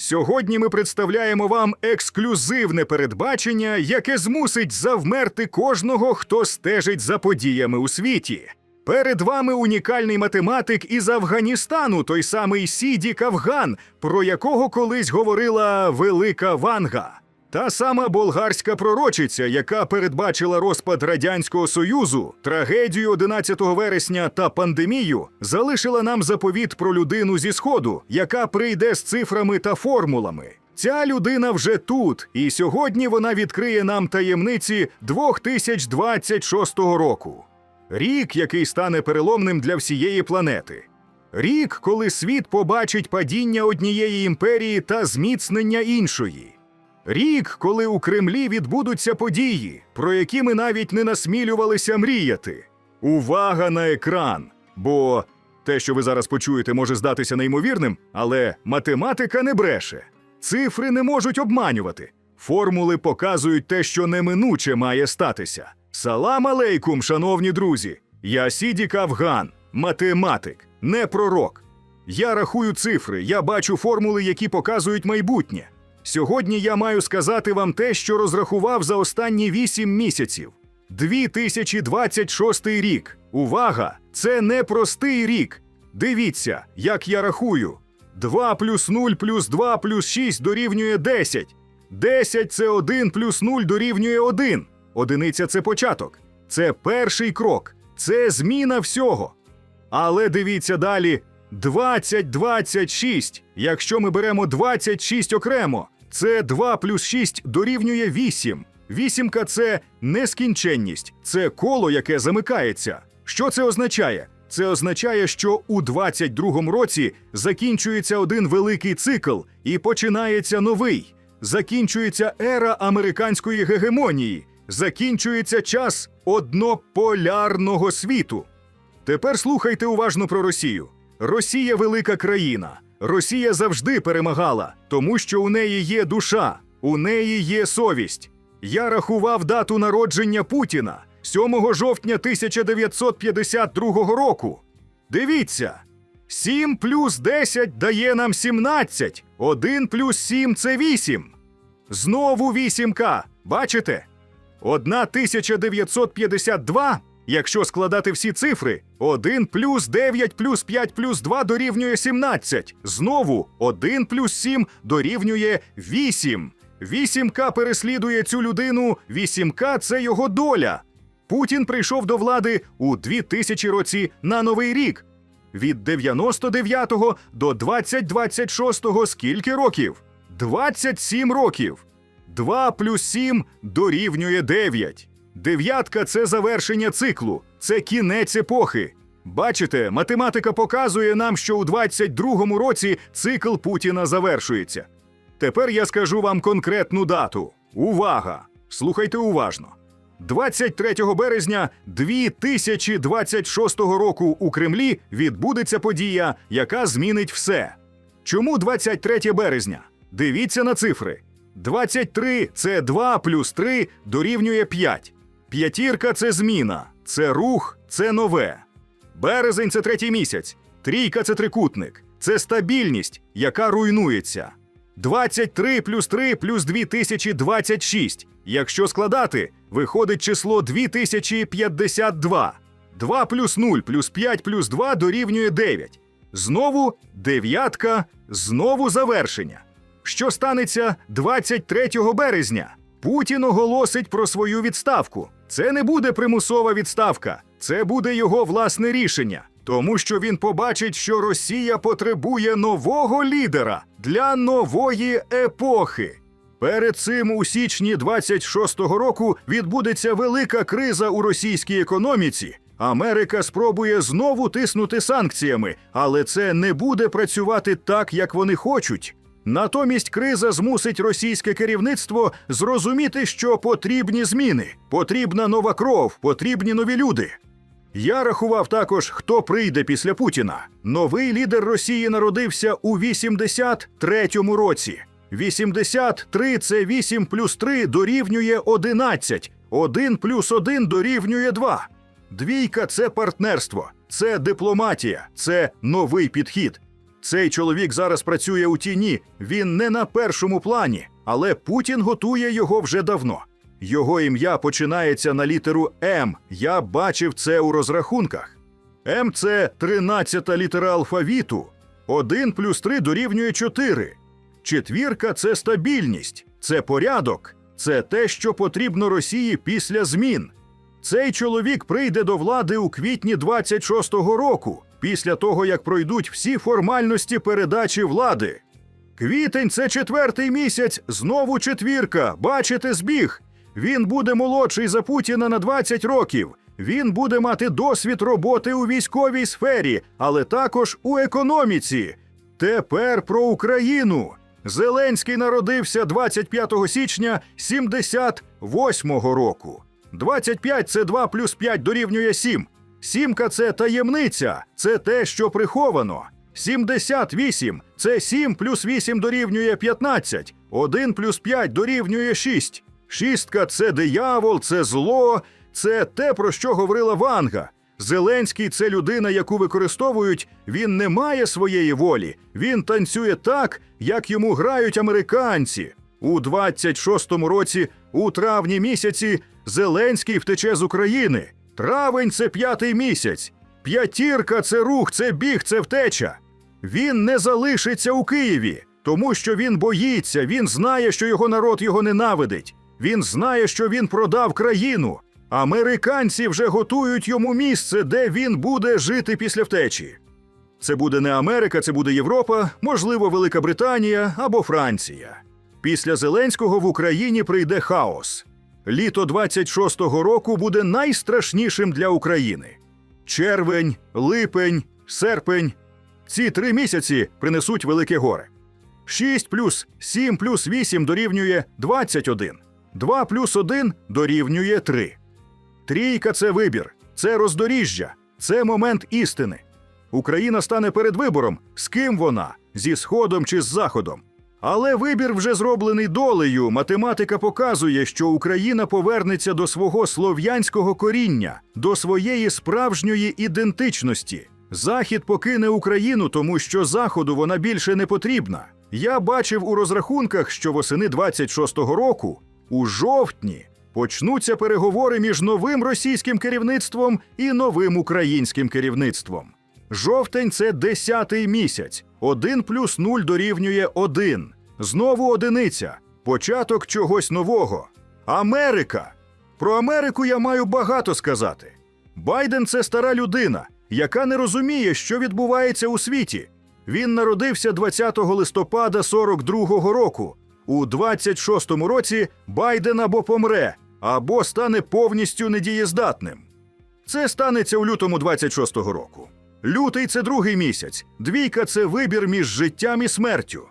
Сьогодні ми представляємо вам ексклюзивне передбачення, яке змусить завмерти кожного, хто стежить за подіями у світі. Перед вами унікальний математик із Афганістану, той самий Сіді Кавган, про якого колись говорила велика Ванга. Та сама болгарська пророчиця, яка передбачила розпад Радянського Союзу, трагедію 11 вересня та пандемію, залишила нам заповіт про людину зі сходу, яка прийде з цифрами та формулами. Ця людина вже тут, і сьогодні вона відкриє нам таємниці 2026 року. Рік, який стане переломним для всієї планети. Рік, коли світ побачить падіння однієї імперії та зміцнення іншої. Рік, коли у Кремлі відбудуться події, про які ми навіть не насмілювалися мріяти. Увага на екран! Бо те, що ви зараз почуєте, може здатися неймовірним, але математика не бреше. Цифри не можуть обманювати. Формули показують те, що неминуче має статися. Салам алейкум, шановні друзі! Я Сіді Кавган, математик, не пророк. Я рахую цифри, я бачу формули, які показують майбутнє. Сьогодні я маю сказати вам те, що розрахував за останні 8 місяців. 2026 рік. Увага! Це не простий рік. Дивіться, як я рахую. 2 плюс 0 плюс 2 плюс 6 дорівнює 10. 10 це 1 плюс 0 дорівнює 1. Одиниця це початок. Це перший крок. Це зміна всього. Але дивіться далі. 20, 26. Якщо ми беремо 26 окремо, це 2 плюс 6 дорівнює 8. Вісімка це нескінченність, це коло, яке замикається. Що це означає? Це означає, що у 22-му році закінчується один великий цикл і починається новий. Закінчується ера американської гегемонії, закінчується час однополярного світу. Тепер слухайте уважно про Росію. Росія велика країна. Росія завжди перемагала, тому що у неї є душа, у неї є совість. Я рахував дату народження Путіна 7 жовтня 1952 року. Дивіться. 7 плюс 10 дає нам 17. 1 плюс 7 це 8. Знову вісімка. Бачите? 1952, якщо складати всі цифри, 1 плюс 9 плюс 5 плюс 2 дорівнює 17. Знову 1 плюс 7 дорівнює 8. 8К переслідує цю людину, 8К – це його доля. Путін прийшов до влади у 2000 році на Новий рік. Від 99-го до 2026-го скільки років? 27 років. 2 плюс 7 дорівнює 9. Дев'ятка це завершення циклу, це кінець епохи. Бачите, математика показує нам, що у 22-му році цикл Путіна завершується. Тепер я скажу вам конкретну дату. Увага! Слухайте уважно. 23 березня 2026 року у Кремлі відбудеться подія, яка змінить все. Чому 23 березня? Дивіться на цифри. 23 це 2 плюс 3 дорівнює 5. П'ятірка це зміна, це рух, це нове. Березень це третій місяць. Трійка це трикутник, це стабільність, яка руйнується. 23 плюс 3 плюс 2026. Якщо складати, виходить число 2052. 2 плюс 0 плюс 5 плюс 2 дорівнює 9. Знову дев'ятка, знову завершення. Що станеться 23 березня? Путін оголосить про свою відставку. Це не буде примусова відставка, це буде його власне рішення, тому що він побачить, що Росія потребує нового лідера для нової епохи. Перед цим у січні 26-го року відбудеться велика криза у російській економіці. Америка спробує знову тиснути санкціями, але це не буде працювати так, як вони хочуть. Натомість криза змусить російське керівництво зрозуміти, що потрібні зміни, потрібна нова кров, потрібні нові люди. Я рахував також, хто прийде після Путіна. Новий лідер Росії народився у 83-му році. 83 – це 8 плюс 3 дорівнює 11. 1 плюс 1 дорівнює 2. Двійка це партнерство, це дипломатія, це новий підхід. Цей чоловік зараз працює у тіні. Він не на першому плані, але Путін готує його вже давно. Його ім'я починається на літеру М. Я бачив це у розрахунках. М це 13 літера алфавіту. 1 плюс 3 дорівнює 4. Четвірка це стабільність, це порядок, це те, що потрібно Росії після змін. Цей чоловік прийде до влади у квітні 26-го року, після того як пройдуть всі формальності передачі влади. Квітень це четвертий місяць, знову четвірка. Бачите збіг. Він буде молодший за Путіна на 20 років. Він буде мати досвід роботи у військовій сфері, але також у економіці. Тепер про Україну. Зеленський народився 25 січня 78-го року. 25 – це 2 плюс 5 дорівнює 7. Сімка це таємниця, це те, що приховано. 78 – це 7 плюс 8 дорівнює 15. 1 плюс 5 дорівнює 6. Шістка це диявол, це зло, це те, про що говорила Ванга. Зеленський це людина, яку використовують. Він не має своєї волі. Він танцює так, як йому грають американці. У 26-му році, у травні місяці, Зеленський втече з України. Травень це п'ятий місяць. П'ятірка це рух, це біг, це втеча. Він не залишиться у Києві, тому що він боїться, він знає, що його народ його ненавидить. Він знає, що він продав країну. Американці вже готують йому місце, де він буде жити після втечі. Це буде не Америка, це буде Європа, можливо, Велика Британія або Франція. Після Зеленського в Україні прийде хаос. Літо 26-го року буде найстрашнішим для України. Червень, липень, серпень. Ці три місяці принесуть велике горе. 6 плюс 7 плюс 8 дорівнює 21. 2 плюс 1 дорівнює 3. Трійка це вибір, це роздоріжжя, це момент істини. Україна стане перед вибором, з ким вона, зі Сходом чи з Заходом. Але вибір вже зроблений долею. Математика показує, що Україна повернеться до свого слов'янського коріння, до своєї справжньої ідентичності. Захід покине Україну, тому що Заходу вона більше не потрібна. Я бачив у розрахунках, що восени 26-го року, у жовтні, почнуться переговори між новим російським керівництвом і новим українським керівництвом. Жовтень це десятий місяць. Один плюс нуль дорівнює один. Знову одиниця. Початок чогось нового. Америка. Про Америку я маю багато сказати. Байден це стара людина, яка не розуміє, що відбувається у світі. Він народився 20 листопада 42-го року. У 26-му році Байден або помре, або стане повністю недієздатним. Це станеться у лютому 26-го року. Лютий це другий місяць. Двійка це вибір між життям і смертю.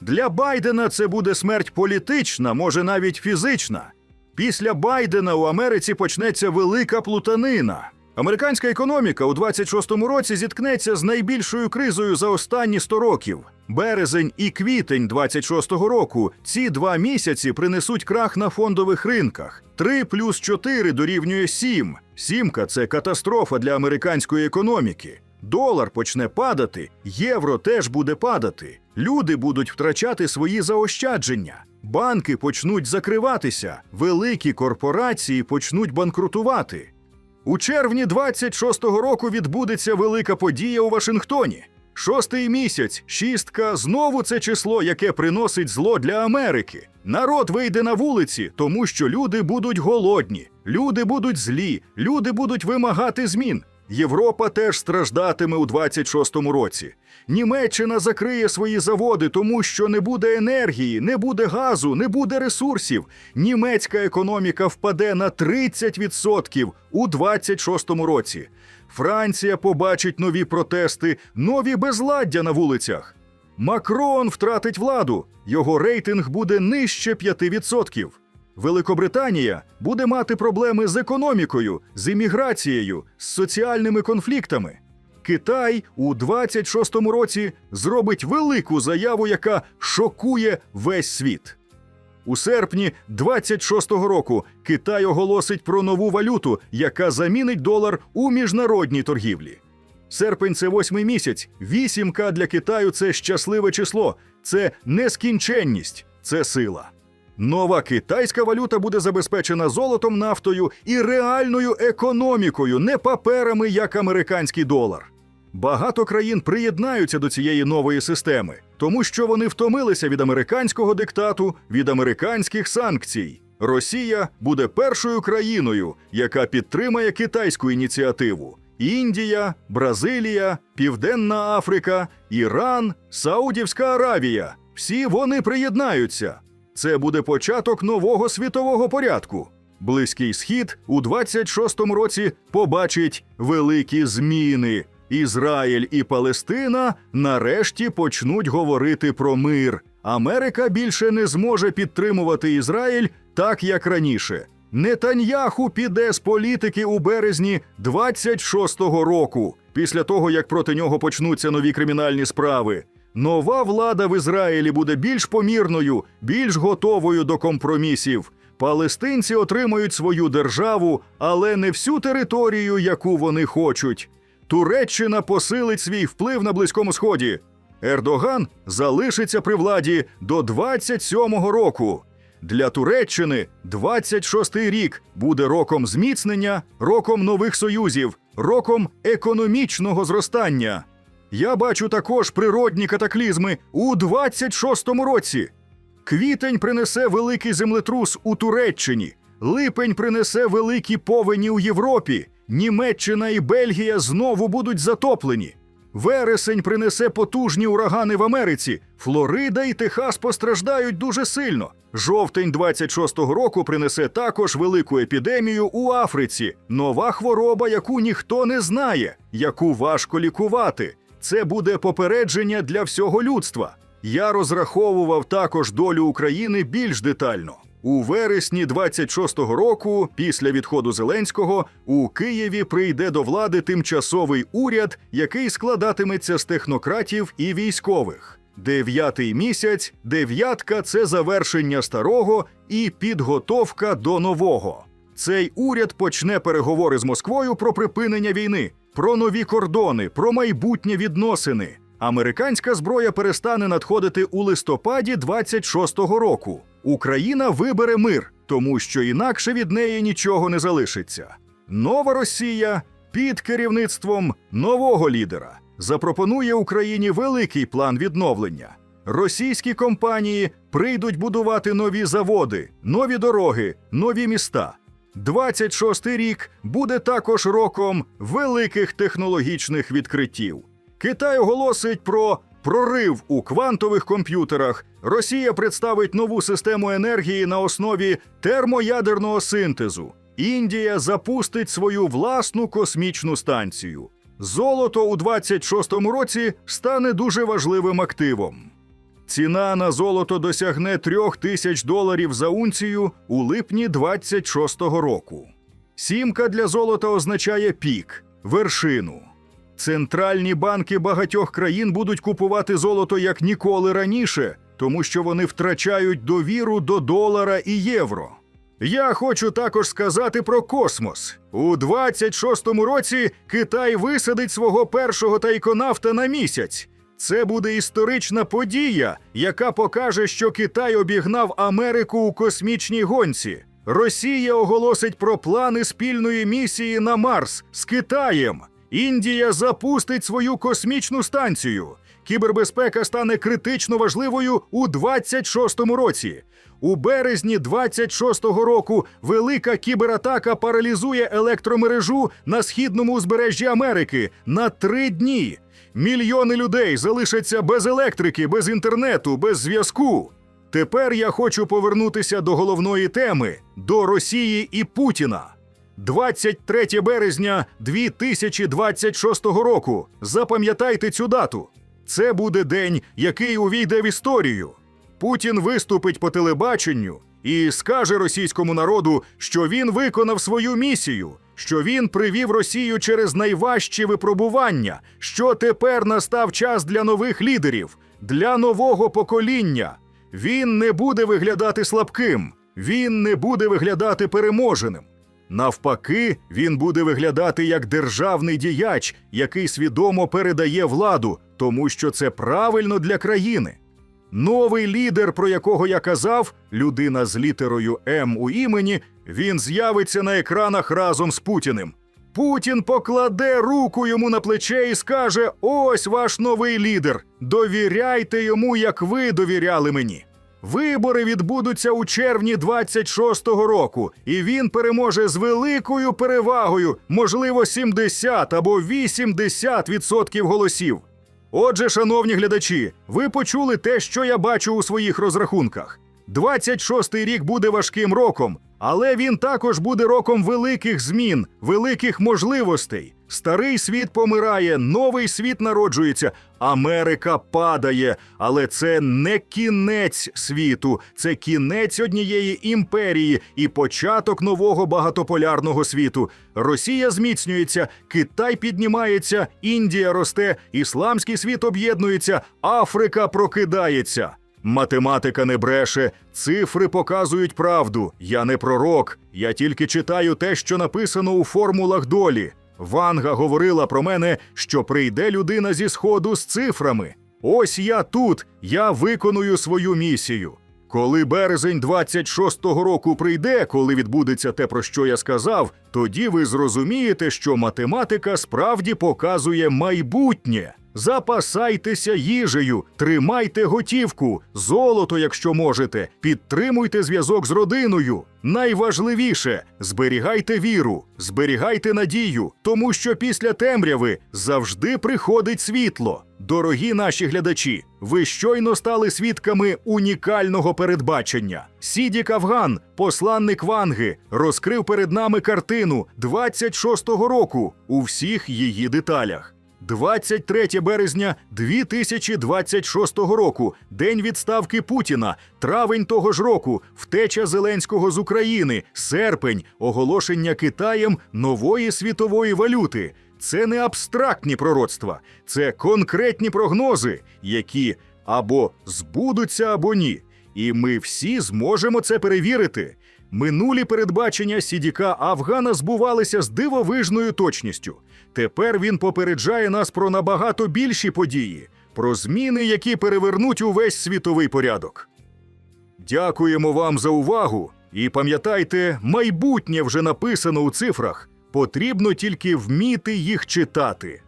Для Байдена це буде смерть політична, може навіть фізична. Після Байдена у Америці почнеться велика плутанина. Американська економіка у 26-му році зіткнеться з найбільшою кризою за останні 100 років. Березень і квітень 26-го року ці два місяці принесуть крах на фондових ринках. 3 плюс 4 дорівнює 7. Сімка це катастрофа для американської економіки. Долар почне падати, євро теж буде падати. Люди будуть втрачати свої заощадження. Банки почнуть закриватися, великі корпорації почнуть банкрутувати. У червні 26-го року відбудеться велика подія у Вашингтоні. Шостий місяць, шістка знову це число, яке приносить зло для Америки. Народ вийде на вулиці, тому що люди будуть голодні, люди будуть злі, люди будуть вимагати змін. Європа теж страждатиме у 26-му році. Німеччина закриє свої заводи, тому що не буде енергії, не буде газу, не буде ресурсів. Німецька економіка впаде на 30% у 26-му році. Франція побачить нові протести, нові безладдя на вулицях. Макрон втратить владу, його рейтинг буде нижче 5%. Великобританія буде мати проблеми з економікою, з імміграцією, з соціальними конфліктами. Китай у 26-му році зробить велику заяву, яка шокує весь світ. У серпні 26-го року Китай оголосить про нову валюту, яка замінить долар у міжнародній торгівлі. Серпень це восьмий місяць. Вісімка для Китаю це щасливе число, це нескінченність, це сила. Нова китайська валюта буде забезпечена золотом, нафтою і реальною економікою, не паперами, як американський долар. Багато країн приєднаються до цієї нової системи, тому що вони втомилися від американського диктату, від американських санкцій. Росія буде першою країною, яка підтримає китайську ініціативу. Індія, Бразилія, Південна Африка, Іран, Саудівська Аравія всі вони приєднаються. Це буде початок нового світового порядку. Близький схід у 26-му році побачить великі зміни. Ізраїль і Палестина нарешті почнуть говорити про мир. Америка більше не зможе підтримувати Ізраїль так, як раніше. Нетаньяху піде з політики у березні 26-го року, після того як проти нього почнуться нові кримінальні справи. Нова влада в Ізраїлі буде більш помірною, більш готовою до компромісів. Палестинці отримають свою державу, але не всю територію, яку вони хочуть. Туреччина посилить свій вплив на Близькому Сході. Ердоган залишиться при владі до 27-го року. Для Туреччини 26-й рік буде роком зміцнення, роком нових союзів, роком економічного зростання. Я бачу також природні катаклізми у 26-му році. Квітень принесе великий землетрус у Туреччині, липень принесе великі повені у Європі, Німеччина і Бельгія знову будуть затоплені. Вересень принесе потужні урагани в Америці. Флорида і Техас постраждають дуже сильно. Жовтень 26-го року принесе також велику епідемію у Африці. Нова хвороба, яку ніхто не знає, яку важко лікувати. Це буде попередження для всього людства. Я розраховував також долю України більш детально. У вересні 26-го року, після відходу Зеленського, у Києві прийде до влади тимчасовий уряд, який складатиметься з технократів і військових. Дев'ятий місяць, дев'ятка це завершення старого і підготовка до нового. Цей уряд почне переговори з Москвою про припинення війни, про нові кордони, про майбутнє відносини. Американська зброя перестане надходити у листопаді 26-го року. Україна вибере мир, тому що інакше від неї нічого не залишиться. Нова Росія під керівництвом нового лідера запропонує Україні великий план відновлення. Російські компанії прийдуть будувати нові заводи, нові дороги, нові міста. 26-й рік буде також роком великих технологічних відкриттів. Китай оголосить про прорив у квантових комп'ютерах. Росія представить нову систему енергії на основі термоядерного синтезу. Індія запустить свою власну космічну станцію. Золото у 26-му році стане дуже важливим активом. Ціна на золото досягне трьох тисяч доларів за унцію у липні 26-го року. Сімка для золота означає пік, вершину. Центральні банки багатьох країн будуть купувати золото як ніколи раніше, тому що вони втрачають довіру до долара і євро. Я хочу також сказати про космос. У 26-му році Китай висадить свого першого тайконавта на місяць. Це буде історична подія, яка покаже, що Китай обігнав Америку у космічній гонці. Росія оголосить про плани спільної місії на Марс з Китаєм. Індія запустить свою космічну станцію. Кібербезпека стане критично важливою у 26-му році. У березні 26-го року велика кібератака паралізує електромережу на східному узбережжі Америки на три дні. Мільйони людей залишаться без електрики, без інтернету, без зв'язку. Тепер я хочу повернутися до головної теми до Росії і Путіна. 23 березня 2026 року. Запам'ятайте цю дату. Це буде день, який увійде в історію. Путін виступить по телебаченню і скаже російському народу, що він виконав свою місію, що він привів Росію через найважчі випробування, що тепер настав час для нових лідерів, для нового покоління. Він не буде виглядати слабким, він не буде виглядати переможеним. Навпаки, він буде виглядати як державний діяч, який свідомо передає владу, тому що це правильно для країни. Новий лідер, про якого я казав, людина з літерою М у імені, він з'явиться на екранах разом з Путіним. Путін покладе руку йому на плече і скаже: Ось ваш новий лідер. Довіряйте йому, як ви довіряли мені. Вибори відбудуться у червні 26-го року, і він переможе з великою перевагою, можливо, 70 або 80% голосів. Отже, шановні глядачі, ви почули те, що я бачу у своїх розрахунках. 26-й рік буде важким роком, але він також буде роком великих змін, великих можливостей. Старий світ помирає, новий світ народжується, Америка падає. Але це не кінець світу, це кінець однієї імперії і початок нового багатополярного світу. Росія зміцнюється, Китай піднімається, Індія росте, ісламський світ об'єднується, Африка прокидається. Математика не бреше, цифри показують правду. Я не пророк, я тільки читаю те, що написано у формулах долі. Ванга говорила про мене, що прийде людина зі сходу з цифрами. Ось я тут, я виконую свою місію. Коли березень 26-го року прийде, коли відбудеться те, про що я сказав, тоді ви зрозумієте, що математика справді показує майбутнє. Запасайтеся їжею, тримайте готівку, золото, якщо можете, підтримуйте зв'язок з родиною. Найважливіше зберігайте віру, зберігайте надію, тому що після темряви завжди приходить світло. Дорогі наші глядачі, ви щойно стали свідками унікального передбачення. Сідік Афган, посланник Ванги, розкрив перед нами картину 26-го року у всіх її деталях. 23 березня 2026 року, день відставки Путіна, травень того ж року, втеча Зеленського з України, серпень, оголошення Китаєм нової світової валюти. Це не абстрактні пророцтва, це конкретні прогнози, які або збудуться, або ні. І ми всі зможемо це перевірити. Минулі передбачення Сідіка Афгана збувалися з дивовижною точністю. Тепер він попереджає нас про набагато більші події, про зміни, які перевернуть увесь світовий порядок. Дякуємо вам за увагу і пам'ятайте, майбутнє вже написано у цифрах. Потрібно тільки вміти їх читати.